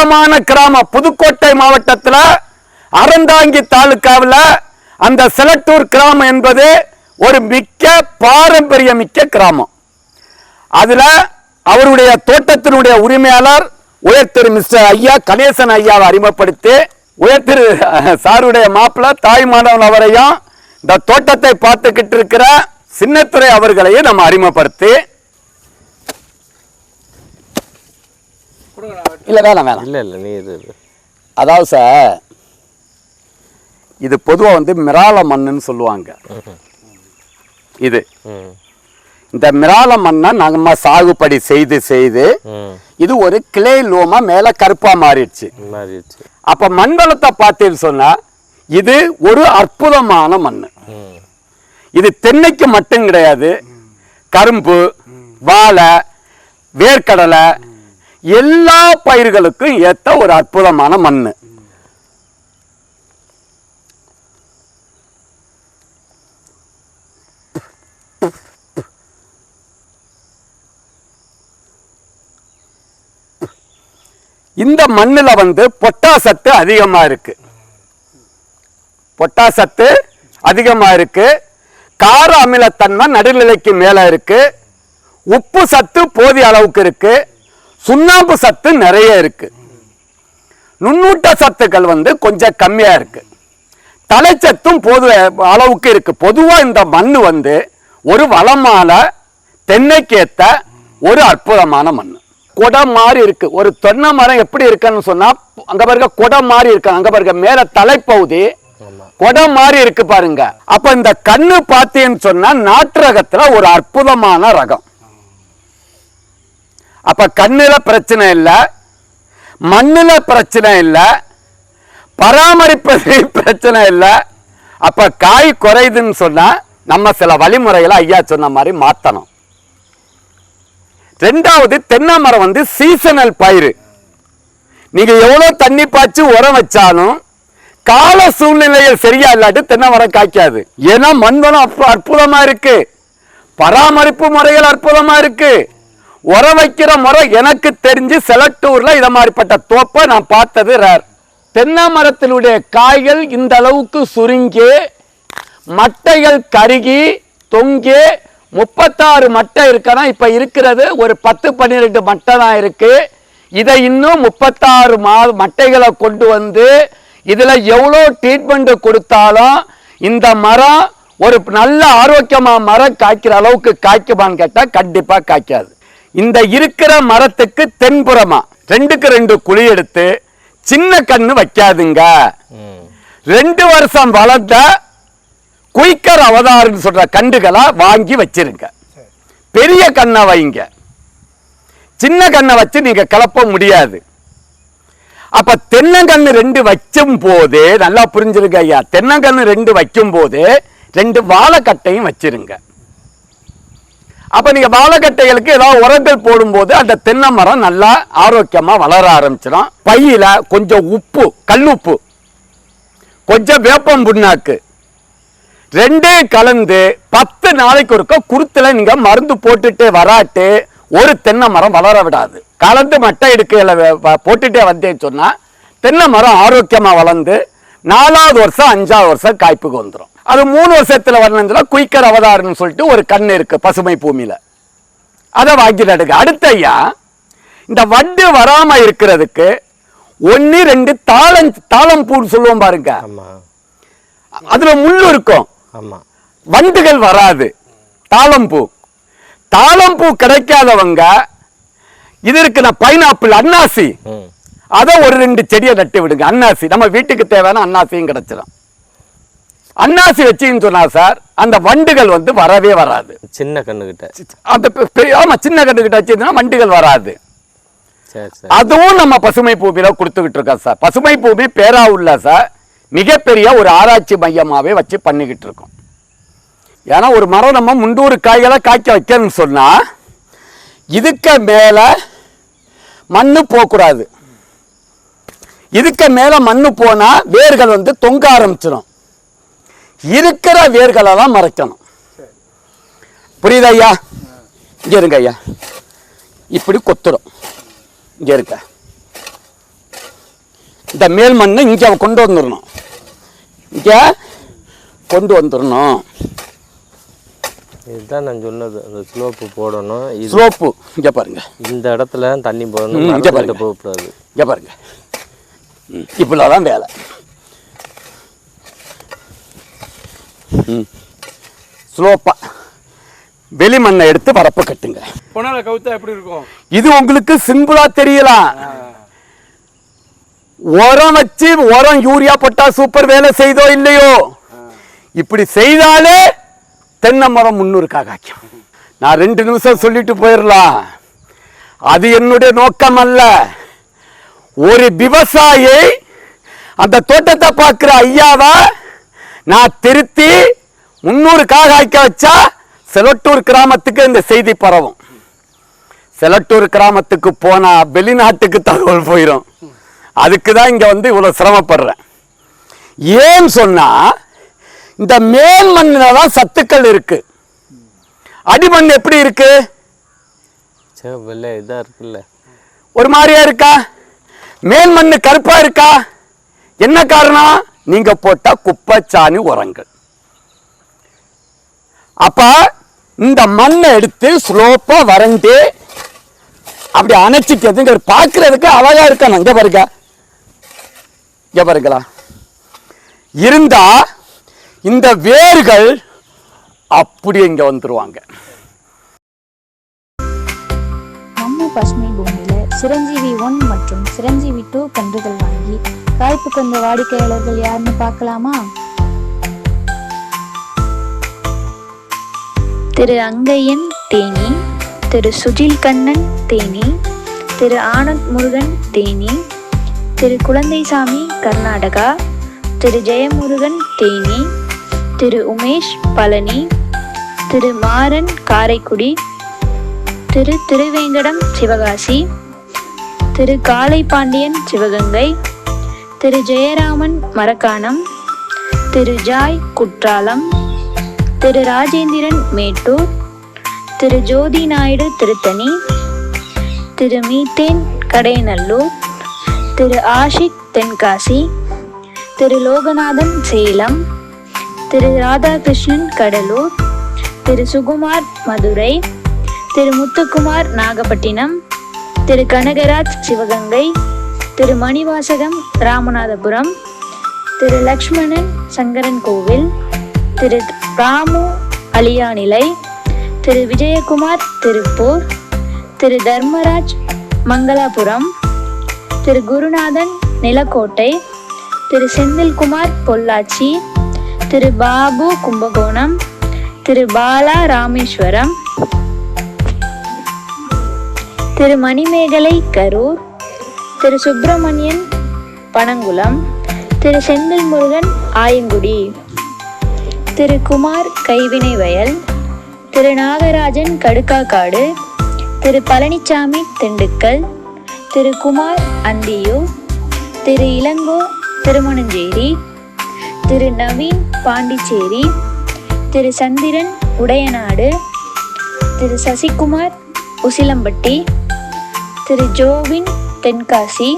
பிரபலமான கிராமம் புதுக்கோட்டை மாவட்டத்தில் அறந்தாங்கி தாலுக்காவில் அந்த செலட்டூர் கிராமம் என்பது ஒரு மிக்க பாரம்பரிய மிக்க கிராமம். அதுல அவருடைய தோட்டத்தினுடைய உரிமையாளர் உயர் திரு மிஸ்டர் ஐயா கணேசன் ஐயாவை அறிமுகப்படுத்தி உயர் திரு சாருடைய மாப்பிள்ள தாய் மாணவன் அவரையும் இந்த தோட்டத்தை பார்த்துக்கிட்டு இருக்கிற சின்னத்துறை அவர்களையும் நம்ம அறிமுகப்படுத்தி இல்ல வேணாம் வேணாம். இல்லை இல்லை நீ இது. அதாவது சார் இது பொதுவா வந்து மிரால மண்ணுன்னு சொல்லுவாங்க. இது. இந்த மிரால மண்ணை நம்ம சாகுபடி செய்து செய்து இது ஒரு கிளை லோமா மேல கருப்பா மாறிடுச்சு. மாறிடுச்சு. அப்ப மண் வளத்தை பார்த்தேன்னு சொன்னா இது ஒரு அற்புதமான மண் இது தென்னைக்கு மட்டும் கிடையாது. கரும்பு வாழை வேர்க்கடலை எல்லா பயிர்களுக்கும் ஏத்த ஒரு அற்புதமான மண் இந்த மண்ணுல வந்து பொட்டாசத்து அதிகமா இருக்கு. பொட்டாசத்து அதிகமா இருக்கு. கார அமிலத்தன்மை நடுநிலைக்கு மேல இருக்கு. உப்பு சத்து போதிய அளவுக்கு இருக்கு. சுண்ணாம்பு சத்து நிறைய இருக்கு. நுண்ணூட்ட சத்துக்கள் வந்து கொஞ்சம் கம்மியா இருக்கு. தலைச்சத்தும் பொது அளவுக்கு இருக்கு. பொதுவா இந்த மண் வந்து ஒரு வளமான தென்னைக்கேத்த ஒரு அற்புதமான மண் குடம் மாதிரி இருக்கு. ஒரு தென்னை மரம் எப்படி இருக்குன்னு சொன்னா அங்க பாருங்க குடம் மாதிரி இருக்கு. அங்க பாருங்க மேல தலைப்பகுதி குடம் மாதிரி இருக்கு பாருங்க. அப்ப இந்த கண்ணு பார்த்தேன்னு சொன்னா நாட்டு ரகத்துல ஒரு அற்புதமான ரகம். அப்போ கண்ணில் பிரச்சனை இல்லை மண்ணில் பிரச்சனை இல்லை பராமரிப்பது பிரச்சனை இல்லை. அப்போ காய் குறையுதுன்னு சொன்னால் நம்ம சில வழிமுறைகளை ஐயா சொன்ன மாதிரி மாற்றணும் ரெண்டாவது தென்னை மரம் வந்து சீசனல் பயிர் நீங்கள் எவ்வளோ தண்ணி பாய்ச்சி உரம் வச்சாலும் கால சூழ்நிலையில் சரியா இல்லாட்டி தென்னை மரம் காய்க்காது. ஏன்னா மண்வளம் அற்புதமாக இருக்குது பராமரிப்பு முறைகள் அற்புதமாக இருக்குது உரம் வைக்கிற முறை எனக்கு தெரிஞ்சு செலட்டூர்ல இத மாதிரிப்பட்ட தோப்பை நான் பார்த்தது ரேர் தென்னை மரத்தினுடைய காய்கள் இந்த அளவுக்கு சுருங்கி மட்டைகள் கருகி தொங்கி முப்பத்தாறு மட்டை இருக்கனா இப்ப இருக்கிறது ஒரு பத்து பன்னிரெண்டு மட்டை தான் இருக்கு. இதை இன்னும் முப்பத்தாறு மா மட்டைகளை கொண்டு வந்து இதுல எவ்வளோ ட்ரீட்மெண்ட் கொடுத்தாலும் இந்த மரம் ஒரு நல்ல ஆரோக்கியமா மரம் காய்க்கிற அளவுக்கு காய்க்குமான்னு கேட்டால் கண்டிப்பா காய்க்காது. இந்த இருக்கிற மரத்துக்கு தென்புறமா ரெண்டுக்கு ரெண்டு குழி எடுத்து சின்ன கண்ணு வைக்காதுங்க. ரெண்டு வருஷம் வளர்ந்த குயிக்கர் அவதாருன்னு சொல்ற கண்டுகளை வாங்கி வச்சிருங்க. பெரிய கண்ணை வைங்க. சின்ன கண்ணை வச்சு நீங்க கலப்ப முடியாது. அப்ப தென்னங்கண்ணு ரெண்டு வைக்கும் போது நல்லா புரிஞ்சிருங்க ஐயா தென்னங்கண்ணு ரெண்டு வைக்கும் போது ரெண்டு வாழைக்கட்டையும் வச்சிருங்க. அப்போ நீங்கள் வாழைக்கட்டைகளுக்கு ஏதாவது உரங்கள் போடும்போது அந்த தென்னை மரம் நல்லா ஆரோக்கியமாக வளர ஆரம்பிச்சிடும். பையில் கொஞ்சம் உப்பு கல்லுப்பு கொஞ்சம் வேப்பம் புண்ணாக்கு. ரெண்டே கலந்து பத்து நாளைக்கு ஒருக்க குருத்தில் நீங்கள் மருந்து போட்டுட்டே வராட்டு ஒரு தென்னை மரம் வளர விடாது. கலந்து மட்டை எடுக்கையில் போட்டுட்டே வந்தேன்னு சொன்னால் தென்னை மரம் ஆரோக்கியமாக வளர்ந்து நாலாவது வருஷம் அஞ்சாவது வருஷம் காய்ப்புக்கு வந்துடும் அது மூணு வருஷத்துல வரணும்னா குயிக்கர் அவதாரம்னு சொல்லிட்டு ஒரு கண் இருக்கு பசுமை பூமியில. அதை வாங்கி நடுங்க அடுத்த ஐயா இந்த வண்டு வராம இருக்கிறதுக்கு ஒன்னு ரெண்டு தாளம் தாளம் பூன்னு சொல்லுவோம் பாருங்க. அதுல முள்ளு இருக்கும். வண்டுகள் வராது. தாளம்பூ தாளம்பூ கிடைக்காதவங்க இது இருக்குன பைனாப்பிள் அன்னாசி. அதை ஒரு ரெண்டு செடியை நட்டு விடுங்க. அன்னாசி. நம்ம வீட்டுக்கு தேவையான அன்னாசியும் கிடைச்சிடும் அன்னாசி வச்சீங்கன்னு சொன்னா சார் அந்த வண்டுகள் வந்து வரவே வராது. சின்ன கண்ணுக்கிட்ட அந்த ஆமா சின்ன கண்டுகிட்ட வச்சீங்கன்னா வண்டுகள் வராது. சரி சரி. அதுவும் நம்ம பசுமை பூமியில கொடுத்துக்கிட்டு இருக்கோம் சார். பசுமை பூமி பேராவுள்ள சார் மிகப்பெரிய ஒரு ஆராய்ச்சி மையமாவே வச்சு பண்ணிக்கிட்டு இருக்கோம். ஏன்னா ஒரு மரம் நம்ம முன்னூறு காய்களை காய்க்க வைக்கணும்னு சொன்னா இதுக்கு மேல மண்ணு போகக்கூடாது. இதுக்கு மேல மண்ணு போனா வேர்கள் வந்து தொங்க ஆரம்பிச்சிடும் இருக்கிற வேர்களெல்லாம் மறைக்கணும். புரியுதா ஐயா? இங்க இருங்க ஐயா. இப்படி கொத்துடும். இங்க இருக்க இந்த மேல் மண்ணை இங்கே கொண்டு வந்துடணும். இங்கே கொண்டு வந்துடணும். இதுதான் நான் சொன்னது. அந்த ஸ்லோப்பு போடணும். ஸ்லோப்பு இங்கே பாருங்க. இந்த இடத்துல தண்ணி போடணும். இங்க பாருங்க. போகக்கூடாது. இங்கே பாருங்க. ம், இவ்வளோதான் வேலை. ம். ஸ்லோப்பா. வெளி மண்ணை எடுத்து வரப்பு கட்டுங்க. புனலை கவுத்தா எப்படி இருக்கும்? இது உங்களுக்கு சிம்பிளா தெரியலாம் உரம் வச்சு உரம் யூரியா போட்டா சூப்பர் வேலை செய்தோ இல்லையோ? இப்படி செய்தாலே தென்னை மரம் முன்னூறுக்காக காய்க்கும். நான் ரெண்டு நிமிஷம் சொல்லிட்டு போயிடலாம் அது என்னுடைய நோக்கம் அல்ல. ஒரு விவசாயி அந்த தோட்டத்தை பார்க்குற ஐயாவை நான் திருத்தி முன்னூறு காய்க்க வச்சா செலட்டூர் கிராமத்துக்கு இந்த செய்தி பரவும். செலட்டூர் கிராமத்துக்கு போனா வெளிநாட்டுக்கு தகவல் போயிடும் அதுக்கு தான் இங்க வந்து இவ்வளவு சிரமப்படுறேன். ஏன் சொன்னா இந்த மேல் மண்ணில் தான் சத்துக்கள் இருக்கு. அடிமண் எப்படி இருக்கு? இதாக இருக்குல்ல. ஒரு மாதிரியா இருக்கா? மேல் மண்ணு கருப்பா இருக்கா? என்ன காரணம்? நீங்க போட்ட குப்பைச்சாணி உரங்கள். அப்போ இந்த மண்ணை எடுத்து ஸ்லோப்பாக வரைஞ்சு அப்படி அணைச்சிட்டதுங்க பார்க்குறதுக்கு அழகாக இருக்கணும். இங்கே பாருங்க. இங்கே பாருங்களா. இருந்தால் இந்த வேர்கள் அப்படி இங்கே வந்துருவாங்க. நம்ம பசுமை பூமியில சிரஞ்சீவி ஒன் மற்றும் சிரஞ்சீவி டூ கன்றுகள் வாங்கி வாய்ப்பு கொண்ட வாடிக்கையாளர்கள் யாருன்னு பார்க்கலாமா? திரு அங்கையன் தேனி திரு சுஜில் கண்ணன் தேனி திரு ஆனந்த் முருகன் தேனி திரு குழந்தைசாமி கர்நாடகா திரு ஜெயமுருகன் தேனி திரு உமேஷ் பழனி திரு மாறன் காரைக்குடி திரு திருவேங்கடம் சிவகாசி திரு காளை பாண்டியன் சிவகங்கை திரு ஜெயராமன் மரக்காணம் திரு ஜாய் குற்றாலம் திரு ராஜேந்திரன் மேட்டூர் திரு ஜோதி நாயுடு திருத்தணி திரு மீத்தேன் கடையநல்லூர் திரு ஆஷிக் தென்காசி திரு லோகநாதன் சேலம் திரு ராதாகிருஷ்ணன் கடலூர் திரு சுகுமார் மதுரை திரு முத்துக்குமார் நாகப்பட்டினம் திரு கனகராஜ் சிவகங்கை திரு மணிவாசகம் ராமநாதபுரம் திரு லக்ஷ்மணன் சங்கரன் கோவில் திரு ராமு அலியானிலை திரு விஜயகுமார் திருப்பூர் திரு தர்மராஜ் மங்களாபுரம் திரு குருநாதன் நிலக்கோட்டை திரு செந்தில்குமார் பொள்ளாச்சி திரு பாபு கும்பகோணம் திரு பாலா ராமேஸ்வரம் திரு மணிமேகலை கரூர் திரு சுப்பிரமணியன் பனங்குளம் திரு செந்தில் முருகன் ஆயங்குடி. திரு குமார் கைவினை வயல் திரு நாகராஜன் கடுக்காக்காடு திரு பழனிச்சாமி திண்டுக்கல் திரு குமார் அந்தியூர் திரு இளங்கோ திருமணஞ்சேரி திரு நவீன் பாண்டிச்சேரி திரு சந்திரன் உடையநாடு திரு சசிகுமார் உசிலம்பட்டி திரு ஜோவின் தென்காசி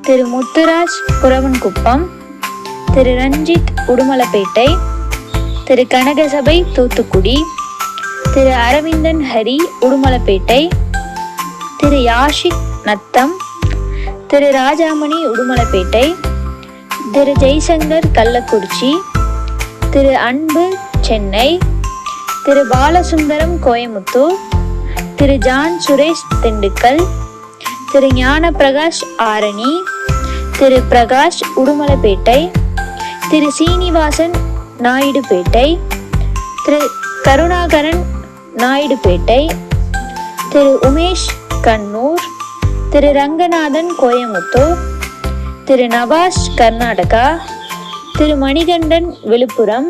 திரு முத்துராஜ் குரவன்குப்பம் திரு ரஞ்சித் உடுமலப்பேட்டை திரு கனகசபை தூத்துக்குடி திரு அரவிந்தன் ஹரி உடுமலைப்பேட்டை திரு யாஷிக் நத்தம் திரு ராஜாமணி உடுமலைப்பேட்டை திரு ஜெய்சங்கர் கள்ளக்குறிச்சி திரு அன்பு சென்னை திரு பாலசுந்தரம் கோயமுத்தூர் திரு ஜான் சுரேஷ் திண்டுக்கல் திரு ஞான பிரகாஷ் ஆரணி திரு பிரகாஷ் உடுமலைப்பேட்டை திரு சீனிவாசன் நாயுடுபேட்டை திரு கருணாகரன் நாயுடுபேட்டை திரு உமேஷ் கண்ணூர் திரு ரங்கநாதன் கோயமுத்தூர் திரு நவாஸ் கர்நாடகா திரு மணிகண்டன் விழுப்புரம்